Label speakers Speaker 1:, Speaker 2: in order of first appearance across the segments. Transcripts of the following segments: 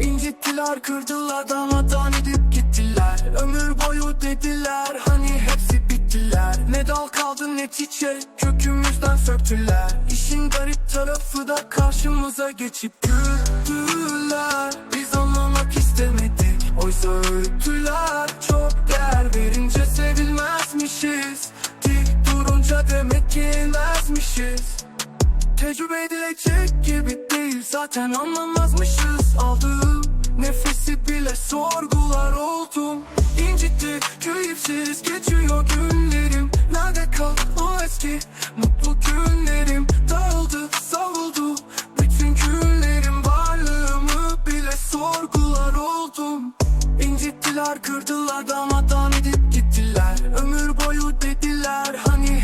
Speaker 1: İncittiler, kırdılar, darmadan edip gittiler. Ömür boyu dediler, hani hepsi bittiler. Ne dal kaldı ne çiçek, kökümüzden söktüler. İşin garip tarafı da karşımıza geçip güldüler Biz anlamak istemedik, oysa öğüttüler Çok değer verince sevilmezmişiz. Dik durunca demek ki inmezmişiz Tecrübe edilecek gibi değil. Zaten anlamazmışız. Aldığım nefesi bile sorgular oldum. İncitti keyifsiz geçiyor günlerim. Nerede kal o eski mutlu günlerim? Dağıldı savuldu. Bütün günlerim Varlığımı bile sorgular oldum. İncittiler kırdılar darmadan edip gittiler. Ömür boyu dediler hani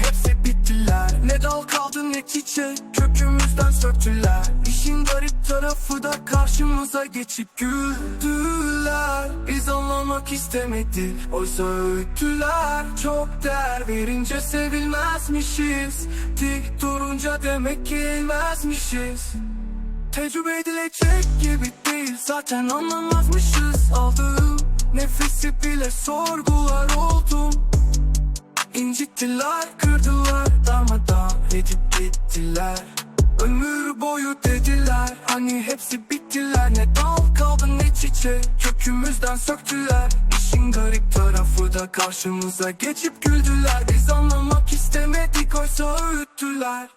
Speaker 1: çiçek kökümüzden söktüler. İşin garip tarafı da karşımıza geçip güldüler. Biz anlamak istemedik oysa öğüttüler. Çok değer verince sevilmezmişiz. Dik durunca demek ki inmezmişiz Tecrübe edilecek gibi değil zaten anlamazmışız. Aldığım nefesi bile sorgular oldum. İncittiler, kırdılar, edip gittiler. Ömür boyu dediler, hani hepsi bittiler. Ne dal kaldı ne çiçek, kökümüzden söktüler. İşin garip tarafı da karşımıza geçip güldüler. Biz anlamak istemedik oysa öğüttüler